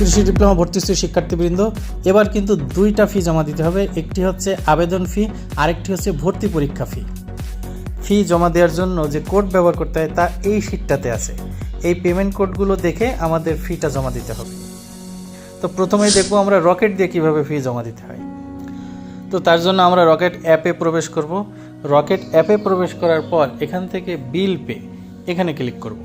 কৃষি ডিপ্লোমা ভর্তিস্থ শিক্ষার্থীবৃন্দ। এবার কিন্তু দুইটা ফি জমা দিতে হবে। একটি হচ্ছে আবেদন ফি আরেকটি হচ্ছে ভর্তি পরীক্ষা ফি ফি জমা দেওয়ার জন্য যে কোড ব্যবহার করতে হয় তা এই শিটটাতে আছে। এই পেমেন্ট কোডগুলো দেখে আমাদের ফিটা জমা দিতে হবে। তো প্রথমেই দেখব আমরা রকেট দিয়ে কীভাবে ফি জমা দিতে হয়। তো তার জন্য আমরা রকেট অ্যাপে প্রবেশ করব। রকেট অ্যাপে প্রবেশ করার পর এখান থেকে বিল পে এখানে ক্লিক করব।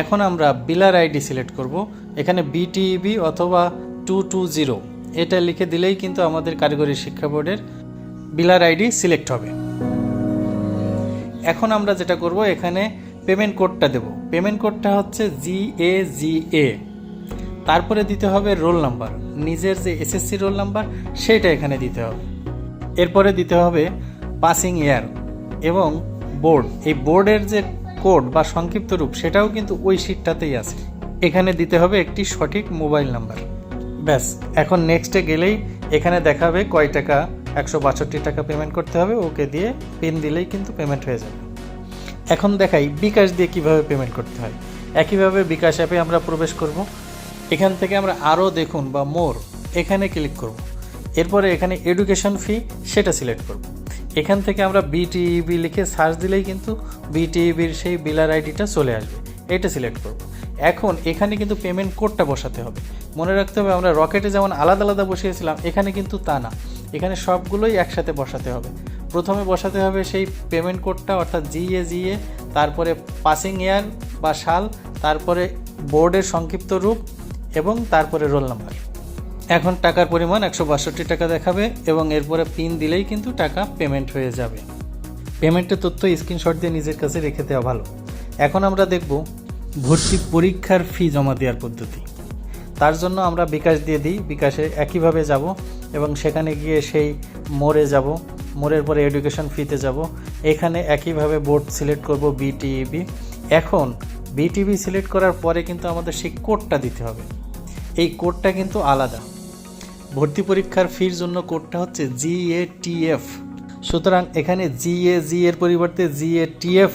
এখন আমরা বিলার আইডি সিলেক্ট করব। এখানে বিটিইবি অথবা টু টু জিরো এটা লিখে দিলেই কিন্তু আমাদের কারিগরি শিক্ষা বোর্ডের বিলার আইডি সিলেক্ট হবে। এখন আমরা যেটা করব, এখানে পেমেন্ট কোডটা দেব। পেমেন্ট কোডটা হচ্ছে জি এ জি এ তারপরে দিতে হবে রোল নাম্বার নিজের যে এসএসসি রোল নাম্বার সেটা এখানে দিতে হবে। এরপরে দিতে হবে পাসিং ইয়ার এবং বোর্ড এই বোর্ডের যে কোড বা সংক্ষিপ্ত রূপ, সেটাও কিন্তু ওই শিটটাতেই আছে। এখানে দিতে হবে একটি সঠিক মোবাইল নাম্বার ব্যাস, এখন নেক্সটে গেলেই এখানে দেখাবে কয় টাকা, একশো বাষট্টি টাকা পেমেন্ট করতে হবে, ওকে দিয়ে পিন দিলেই কিন্তু পেমেন্ট হয়ে যাবে। এখন দেখাই বিকাশ দিয়ে কীভাবে পেমেন্ট করতে হয়। একইভাবে বিকাশ অ্যাপে আমরা প্রবেশ করব। এখান থেকে আমরা আরও দেখুন বা মোর এখানে ক্লিক করব। এরপরে এখানে এডুকেশন ফি সেটা সিলেক্ট করব। এখান থেকে আমরা বিটিইবি লিখে সার্চ দিলেই কিন্তু বিটিইবির সেই বিলার আইডিটা চলে আসবে। এটা সিলেক্ট করব। এখন এখানে কিন্তু পেমেন্ট কোডটা বসাতে হবে। মনে রাখতে হবে আমরা রকেটে যেমন আলাদা আলাদা বসিয়েছিলাম, এখানে কিন্তু তা না। এখানে সবগুলোই একসাথে বসাতে হবে। প্রথমে বসাতে হবে সেই পেমেন্ট কোডটা অর্থাৎ জিএ জিএ তারপরে পাসিং ইয়ার বা সাল, তারপরে বোর্ডের সংক্ষিপ্ত রূপ এবং তারপরে রোল নাম্বার এখন টাকার পরিমাণ একশো বাষট্টি টাকা দেখাবে এবং এরপরে পিন দিলেই কিন্তু টাকা পেমেন্ট হয়ে যাবে। পেমেন্টের তথ্য স্ক্রিনশট দিয়ে নিজের কাছে রেখে দেওয়া ভালো। এখন আমরা দেখব ভর্তি পরীক্ষার ফি জমা দেওয়ার পদ্ধতি। তার জন্য আমরা বিকাশ দিয়ে দিই, বিকাশে একইভাবে যাব এবং সেখানে গিয়ে সেই মোড়ে যাব, মোড়ের পরে এডুকেশন ফিতে যাব। এখানে একইভাবে বোর্ড সিলেক্ট করব বিটিইবি এখন বিটিবি সিলেক্ট করার পরে কিন্তু আমাদের সেই কোডটা দিতে হবে। এই কোডটা কিন্তু আলাদা। ভর্তি পরীক্ষার ফির জন্য কোডটা হচ্ছে জিএটিএফ সুতরাং এখানে জিএ জি এর পরিবর্তে জিএটিএফ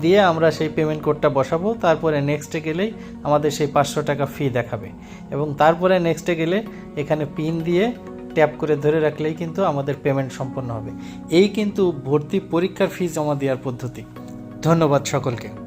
দিয়ে আমরা সেই পেমেন্ট কোডটা বসাবো। তারপরে নেক্সটে গেলেই আমাদের সেই পাঁচশো টাকা ফি দেখাবে। এবং তারপরে নেক্সটে গেলে এখানে পিন দিয়ে ট্যাপ করে ধরে রাখলেই কিন্তু আমাদের পেমেন্ট সম্পন্ন হবে। এই কিন্তু ভর্তি পরীক্ষার ফি জমা দেওয়ার পদ্ধতি। ধন্যবাদ সকলকে।